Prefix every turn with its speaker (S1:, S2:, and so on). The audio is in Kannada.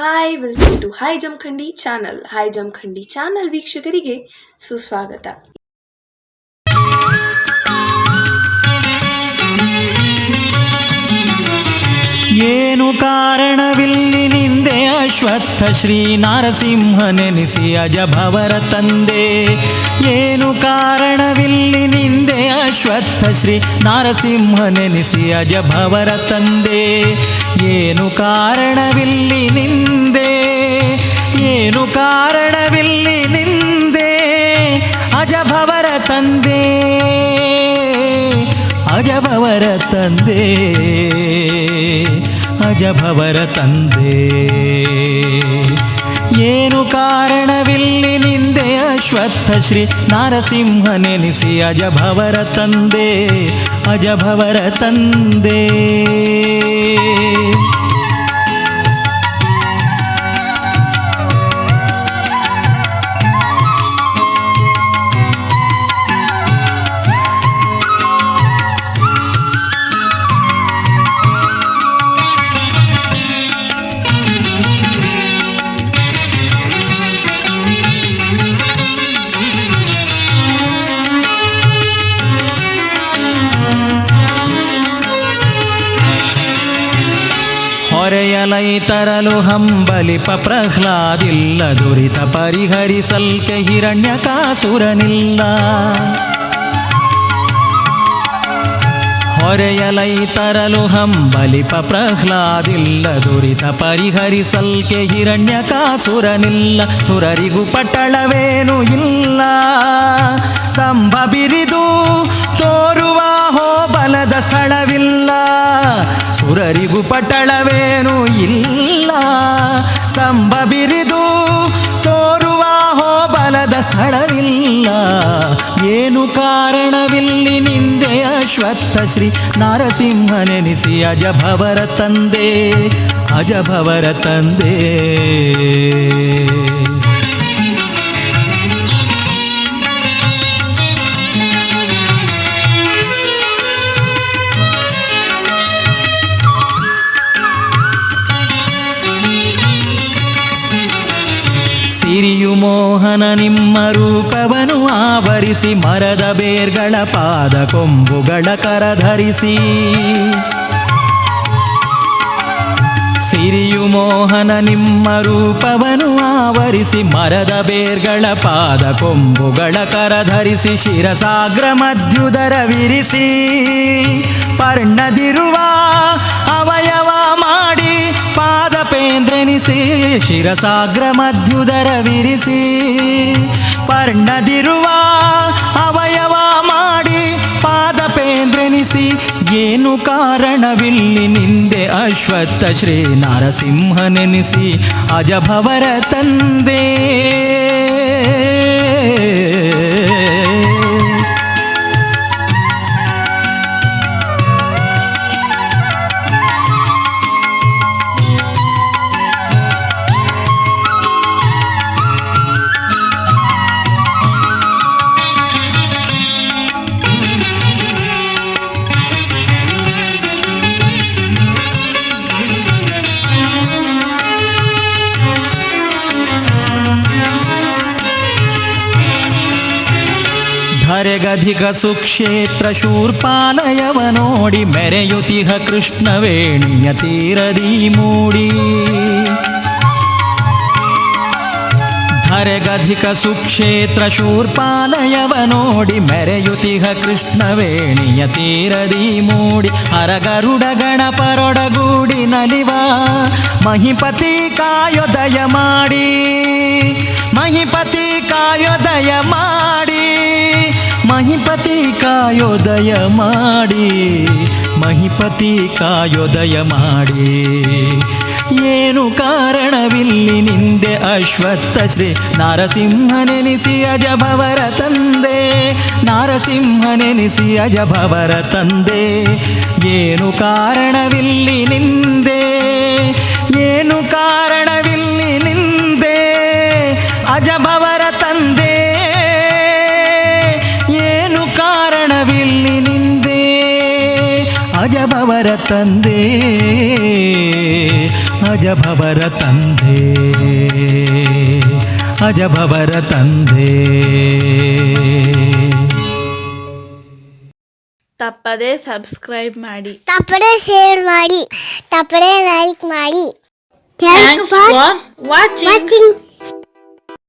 S1: Hi welcome to hi Jamkhandi channel hi Jamkhandi channel ವೀಕ್ಷಕರಿಗೆ ಸುಸ್ವಾಗತ.
S2: ಏನು ಕಾರಣವಿಲ್ಲಿ ನಿಂದೆ ಅಶ್ವತ್ಥ ಶ್ರೀ ನಾರಸಿಂಹನೆನಿಸಿ ಅಜಭವರ ತಂದೆ? ಏನು ಕಾರಣವಿಲ್ಲಿ ನಿಂದೆ ಅಶ್ವತ್ಥ ಶ್ರೀ ನಾರಸಿಂಹನೆನಿಸಿ ಅಜಭವರ ತಂದೆ? ಏನು ಕಾರಣವಿಲ್ಲಿ ಅಜಭವರ ತಂದೆ ಅಜಭವರ ತಂದೆ. ಏನು ಕಾರಣವಿಲ್ಲಿ ನಿಂದೆ ಅಶ್ವತ್ಥ ಶ್ರೀ ನಾರಸಿಂಹನೆನಿಸಿ ಅಜಭವರ ತಂದೆ ಅಜಭವರ ತಂದೆ. ಹೊರೆಯಲೈ ತರಲು ಹಂಬಲಿಪ ಪ್ರಹ್ಲಾದಿಲ್ಲ, ದುರಿತ ಪರಿಹರಿಸಲ್ಕೆ ಹಿರಣ್ಯಕಾಸುರನಿಲ್ಲ ಹೊರೆಯಲೈ ತರಲು ಹಂಬಲಿಪ ಪ್ರಹ್ಲಾದಿಲ್ಲ, ದುರಿತ ಪರಿಹರಿಸಲ್ಕೆ ಹಿರಣ್ಯಕಾಸುರನಿಲ್ಲ ಸುರರಿಗೂ ಪಟ್ಟಳವೇನು ಇಲ್ಲ. ಸ್ತಂಭ ಬಿರಿದು ತೋರುವ ಹೋಬಲದ ಸ್ಥಳವಿಲ್ಲ. ಏನು ಕಾರಣವಿಲ್ಲಿ ನಿಂದೆ ಅಶ್ವತ್ಥ ಶ್ರೀ ನಾರಸಿಂಹನೆನಿಸಿ ಅಜಭವರ ತಂದೆ ಅಜಭವರ ತಂದೆ. ಸಿರಿಯು ಮೋಹನ ನಿಮ್ಮ ರೂಪವನು ಆವರಿಸಿ ಮರದ ಬೇರ್ಗಳ ಪಾದ ಕೊಂಬುಗಳ ಕರಧರಿಸಿ ಸಿರಿಯು ಮೋಹನ ನಿಮ್ಮ ರೂಪವನು ಆವರಿಸಿ ಮರದ ಬೇರ್ಗಳ ಪಾದ ಕೊಂಬುಗಳ ಕರಧರಿಸಿ ಶಿರಸಾಗ್ರ ಮಧ್ಯುದರ ವಿರಿಸಿ. ಪರ್ಣದಿರುವ ಅವಯವ ಮಾಡಿ ಪಾದಪೇಂದ್ರೆನಿಸಿ ಶಿರಸಾಗ್ರ ಮಧ್ಯುದರ ವಿರಿಸಿ, ಪರ್ಣದಿರುವ ಅವಯವ ಮಾಡಿ ಪಾದಪೇಂದ್ರೆನಿಸಿ, ಏನು ಕಾರಣವಿಲ್ಲಿ ನಿಂದೆ ಅಶ್ವತ್ಥ ಶ್ರೀ ನಾರಸಿಂಹನೆನಿಸಿ, ಅಜಭವರ ತಂದೆ? ಧರೆಗಧಿಕ ಸುಕ್ಷೇತ್ರ ಶೂರ್ಪಾಲಯವ ನೋಡಿ ಮೆರೆಯುತಿಹ ಕೃಷ್ಣವೇಣಿಯ ತೀರದಿ ಮೂಡಿ. ಧರೆಗಧಿಕ ಸುಕ್ಷೇತ್ರ ಶೂರ್ಪಾಲಯವ ನೋಡಿ ಮೆರೆಯುತಿಹ ಕೃಷ್ಣವೇಣಿಯ ತೀರದಿ ಮೂಡಿ. ಹರಗರುಡ ಗಣಪರೊಡಗೂಡಿ ನಲಿವ ಮಹಿಪತಿ ಕಾಯೋದಯ ಮಾಡಿ. ಮಹಿಪತಿ ಕಾಯೋದಯ ಮಾಡಿ. ಮಹಿಪತಿ ಕಾಯೋದಯ ಮಾಡಿ, ಮಹಿಪತಿ ಕಾಯೋದಯ ಮಾಡಿ. ಏನು ಕಾರಣವಿಲ್ಲಿ ನಿಂದೆ ಅಶ್ವತ್ಥ ಶ್ರೀ ನಾರಸಿಂಹನೆನಿಸಿ ಅಜಭವರ ತಂದೆ, ನಾರಸಿಂಹನೆನಿಸಿ ಅಜಭವರ ತಂದೆ. ಏನು ಕಾರಣವಿಲ್ಲಿ ನಿಂದೆ, ಏನು ಕಾರಣವಿಲ್ಲಿ ನಿಂದೆ ಅಜಭವರ ತಂದೆ. ನಿಂದೆ ಅಜಭವರ ತಂದೆ ಅಜಭವರ ತಂದೆ ಅಜಭವರ ತಂದೆ
S3: ತಪ್ಪದೇ ಸಬ್ಸ್ಕ್ರೈಬ್ ಮಾಡಿ
S4: ತಪ್ಪದೆ ಶೇರ್ ಮಾಡಿ ತಪ್ಪದೆ ಲೈಕ್ ಮಾಡಿ
S3: ಥ್ಯಾಂಕ್ಸ್ ಫಾರ್ ವಾಚಿಂಗ್
S4: ವಾಚಿಂಗ್